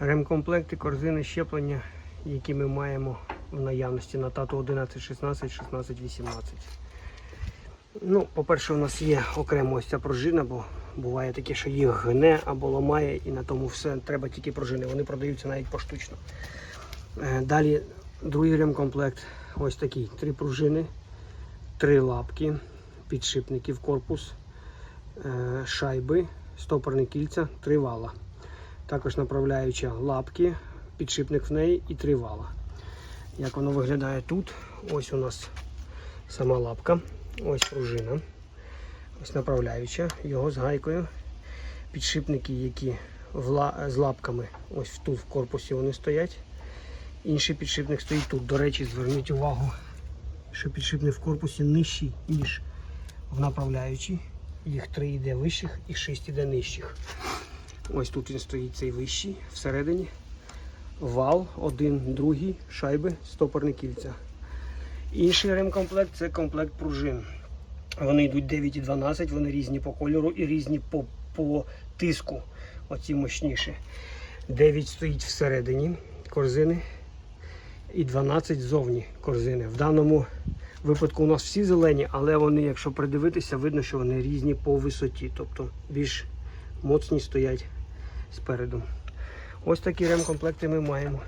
Ремкомплекти, корзини щеплення, які ми маємо в наявності на тату 11, 16, 16, 18. Ну, по-перше, у нас є окремо ось ця пружина, бо буває таке, що їх гне або ламає, і на тому все треба тільки пружини. Вони продаються навіть поштучно. Е, Далі другий ремкомплект. Ось такий. Три пружини, три лапки, підшипники в корпус, е, шайби, стопорні кільця, три вала. Також направляюча лапки, підшипник в неї і три вала. Як воно виглядає тут? Ось у нас сама лапка, ось пружина, ось направляюча, його з гайкою. Підшипники, які з лапками, ось тут в корпусі вони стоять. Інший підшипник стоїть тут. До речі, зверніть увагу, що підшипник в корпусі нижчий, ніж в направляючій. Їх три йде вищих і шість йде нижчих. Ось тут він стоїть цей вищий всередині. Вал, один, другий, шайби, стопорні кільця. Інший ремкомплект це комплект пружин. Вони йдуть 9 і 12, вони різні по кольору і різні по, по тиску. Оці мощніші. 9 стоїть всередині корзини і 12 ззовні корзини. В даному випадку у нас всі зелені, але вони, якщо придивитися, видно, що вони різні по висоті, тобто більш моцні стоять спереду. Ось такі ремкомплекти ми маємо.